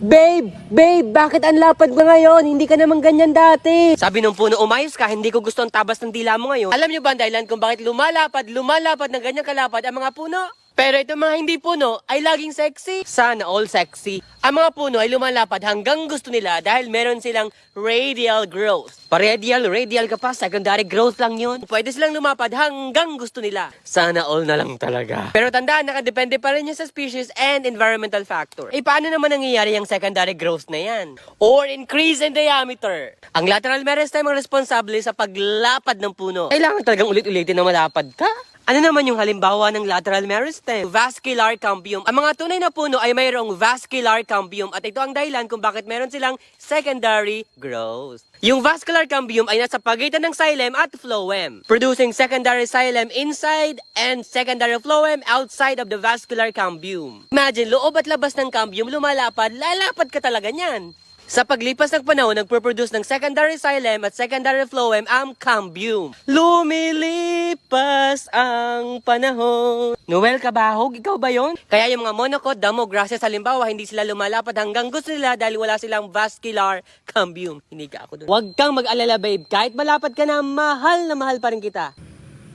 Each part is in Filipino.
Babe, babe, bakit ang lapad mo ngayon? Hindi ka naman ganyan dati. Sabi nung puno, umayos ka, hindi ko gusto ang tabas ng dila mo ngayon. Alam niyo ba ang dahilan kung bakit lumalapad, lumalapad ng ganyan kalapad ang mga puno? Pero itong mga hindi puno ay laging sexy. Sana all sexy. Ang mga puno ay lumalapad hanggang gusto nila dahil meron silang radial growth. Pa-radial, radial ka pa, secondary growth lang yun. Pwede silang lumapad hanggang gusto nila. Sana all na lang talaga. Pero tandaan, nakadepende pa rin yan sa species and environmental factor. Eh paano naman nangyayari yung secondary growth na yan? Or increase in diameter. Ang lateral meristem ang responsable sa paglapad ng puno. Kailangan talagang ulit-ulitin na malapad ka. Ano naman yung halimbawa ng lateral meristem? Vascular cambium. Ang mga tunay na puno ay mayroong vascular cambium at ito ang dahilan kung bakit meron silang secondary growth. Yung vascular cambium ay nasa pagitan ng xylem at phloem, producing secondary xylem inside and secondary phloem outside of the vascular cambium. Imagine, loob at labas ng cambium lumalapad, lalapad ka talaga niyan. Sa paglipas ng panahon, nagproproduce ng secondary xylem at secondary phloem ang cambium. Lumilipas ang panahon. Noel Kabahog, ikaw ba yon? Kaya yung mga monocot, damo, grasses, halimbawa, hindi sila lumalapad hanggang gusto nila dahil wala silang vascular cambium. Hindi ka ako doon. Huwag kang mag-alala, babe. Kahit malapad ka na, mahal na mahal pa rin kita.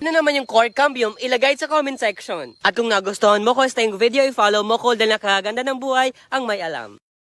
Ano naman yung core cambium, ilagay sa comment section. At kung nagustuhan mo ko sa yung video, i-follow mo ko dahil nakakaganda ng buhay ang may alam.